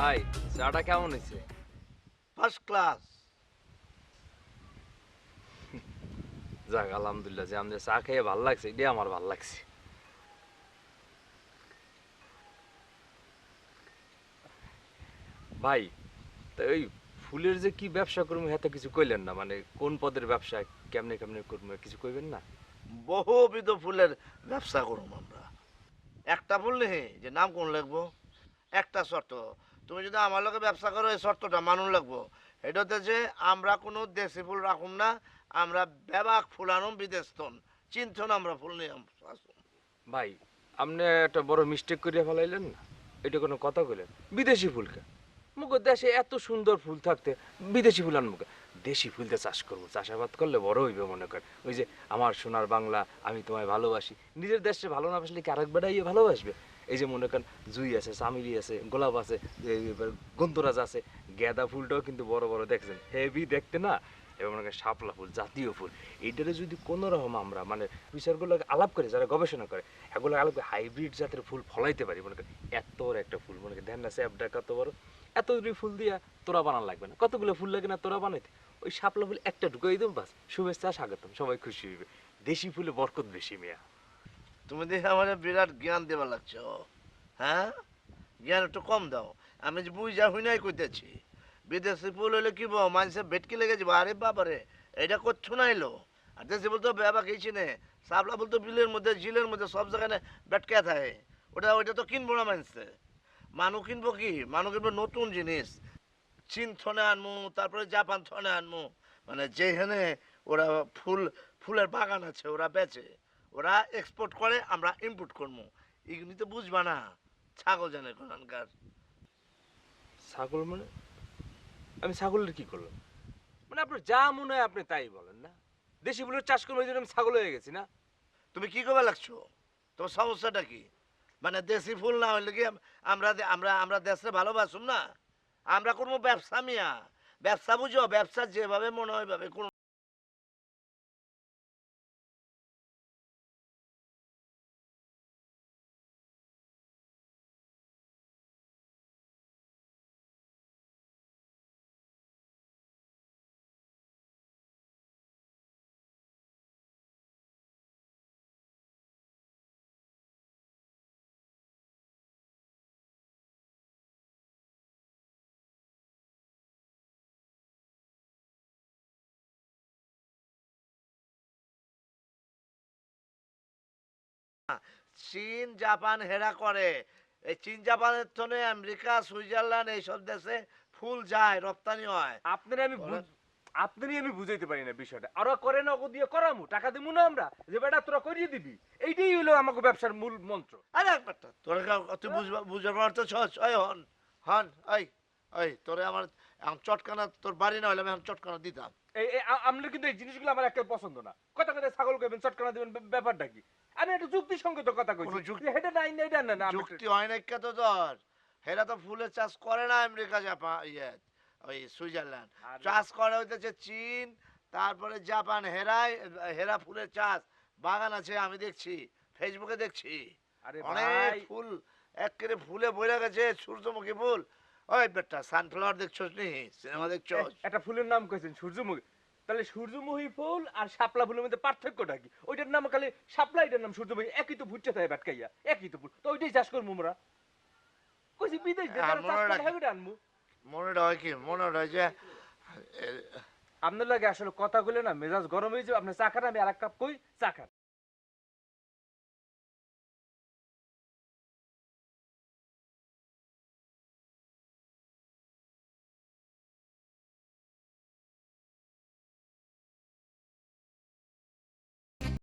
ভাই চাটা কেমন হয়েছে? ফার্স্ট ক্লাস যাক আলহামদুলিল্লাহ যে আমাদের চা খেয়ে ভালো লাগছে এটাই আমার ভালো লাগছে। ভাই তো ওই ফুলের যে কি ব্যবসা করব হ্যাঁ কিছু কইলেন না মানে কোন পদের ব্যবসা কেমনে কেমনে করব কিছু কইবেন না? বহুবিধ ফুলের ব্যবসা করুম আমরা। একটা ফুল নেই যে নাম কোন লাগবো একটা শর্ত তুমি যদি আমার লগে ব্যবসা করো, এই শর্তটা মানুন লাগবো। এটা হচ্ছে যে আমরা কোনো দেশি ফুল রাখুম না, আমরা ব্যাবাক ফুল আনুম বিদেশ তন চিন্থন আমরা ফুল নিয়ে ভাই, আপনি একটা বড় মিস্টেক করিয়া ফেলাইলেন না? এটা কোনো কথা কইলেন? বিদেশি ফুলকে মুখ দেশে এত সুন্দর ফুল থাকতে বিদেশি ফুল আনব কে? দেশি ফুলতে চাষ করব। চাষাবাদ করলে বড় হইবে মনে করেন। ওই যে আমার সোনার বাংলা, আমি তোমায় ভালোবাসি। নিজের দেশে ভালো না বাসলে কি আরেক বেড়াইয়ে ভালোবাসবে? এই যে মনে করেন জুই আছে চামিলি আছে, গোলাপ আছে গন্ধরাজ আছে, গাঁদা ফুলটাও কিন্তু বড় বড় দেখছেন। হেভি দেখতে না এবং শাপলা ফুল, জাতীয় ফুল। এইটারে যদি কোনো রকম আমরা মানে বিষয়গুলো আলাপ করে, যারা গবেষণা করে, এগুলো আলাপ করে হাইব্রিড জাতের ফুল ফলাইতে পারি। মনে করেন এত বড় একটা ফুল, মনে করেন ধ্যান আছে অ্যাপটা কত বড়। এত যদি ফুল দিয়া তোরা বানান লাগবে না। কতগুলো ফুল লাগে না তোরা বানাইতে? ওই শাপলা ফুল একটা ঢুকাই দেব বাস। শুভেচ্ছা, স্বাগতম। সবাই খুশি হইবে। দেশি ফুলে বরকত বেশি, মেয়া। তুমি দেখে আমার বিরাট জ্ঞান দেবার লাগছ হ্যাঁ? জ্ঞান একটু কম দাও। আমি যে বুঝা হই নাই কইতেছি, বিদেশি ফুল হলে কি বল মানুষের ভেটকি লেগে যাব আরে বাবারে এটা করছ না এলো আর দেশি বলতো বেবা খেয়েছি নে সাবলা ফুল তো বিলের মধ্যে, ঝিলের মধ্যে সব জায়গায় ভেটকে থাকে। ওটা, ওইটা তো কিনবো না মানুষে। মানুষ কিনবো কি? মানুষ কিনবো নতুন জিনিস। চীন থনে আনমু, তারপরে জাপান থনে আনমু। মানে যেখানে ওরা ফুল, ফুলের বাগান আছে, ওরা বেচে। ওরা এক্সপোর্ট করে আমরা ইম্পোর্ট করব এগুলি তো বুঝবা না ছাগল জানে কোনখানকার ছাগল মানে? আমি ছাগলের কি করলাম? মানে আপনার যা মনে হয় আপনি তাই বলেন না? দেশি ফুলের চাষ করব জন্য আমি ছাগল হয়ে গেছি না? তুমি কি করবে লাগছো? তোমার সমস্যাটা কি? মানে দেশি ফুল না হইলে কি আমরা আমরা আমরা দেশে ভালোবাসুম না? আমরা করব ব্যবসা মিয়া। ব্যবসা বুঝো ব্যবসা যেভাবে মনে হয় ভাবে কোন চীন জাপান হেরা করে। এই চীন জাপানের জন্য আমেরিকা সুইজারল্যান্ড এইসব দেশে ফুল যায় রপ্তানি হয়। আপনারই আমি আপনারই আমি বুঝাইতে পারি না বিষয়টা। আরও করে না দিয়ে করামু টাকা দিমু না আমরা যে বেটা তোরা করিয়ে দিবি। এইটাই হলো আমাকে ব্যবসার মূল মন্ত্র। আরে তোর তুই বুঝবা বুঝবার পার তো ওই হন হন ওই ওই তোরে আমার এখন চটকানা তোর বাড়ি না হলে আমি এখন চটকানা দিতাম। এই এই আ- আপনার কিন্তু এই জিনিসগুলো আমার একটা পছন্দ না। কথা কথা ছাগল কইবেন চটকানা দিবেন ব্যাপারটা কি? আমি একটা যুক্তিসঙ্গত কথা কইছি। কোনো যুক্তি- যে এটা নাই না না যুক্তি হয় না কে তো হেরা তো ফুলের চাষ করে না আমেরিকা জাপান ইয়ে ওই সুইজারল্যান্ড। চাষ করে হইতেছে চীন তারপরে জাপান হেরাই হেরা ফুলের চাষ। বাগান আছে আমি দেখছি ফেসবুকে দেখছি। আরে অনেক ফুল একেবারে ফুলে বইরা গেছে সূর্যমুখী ফুল। ওই বেটা সানফ্লাওয়ার দেখছোস নি? সিনেমা দেখছোস? একটা ফুলের নাম কইছেন সূর্যমুখী। তাহলে সূর্যমুখী ফুল আর শাপলা ফুলের মধ্যে পার্থক্যটা কি? ওইটার নাম খালি শাপলা এটার নাম সূর্যমুখী। একই তো ভুট্টা থাকে বাটকাইয়া একই তো ফুল। তো ওইটাই চাষ করব আমরা। কইছি বিদেশ দিয়ে মনে চাষ করে। হ্যাঁ আনব? মনে হয় কি? মনে হয় যে আপনার লাগে আসলে কথা বলে না মেজাজ গরম হয়ে যাবে। আপনি চা খান আমি আর এক কাপ কই চা খান।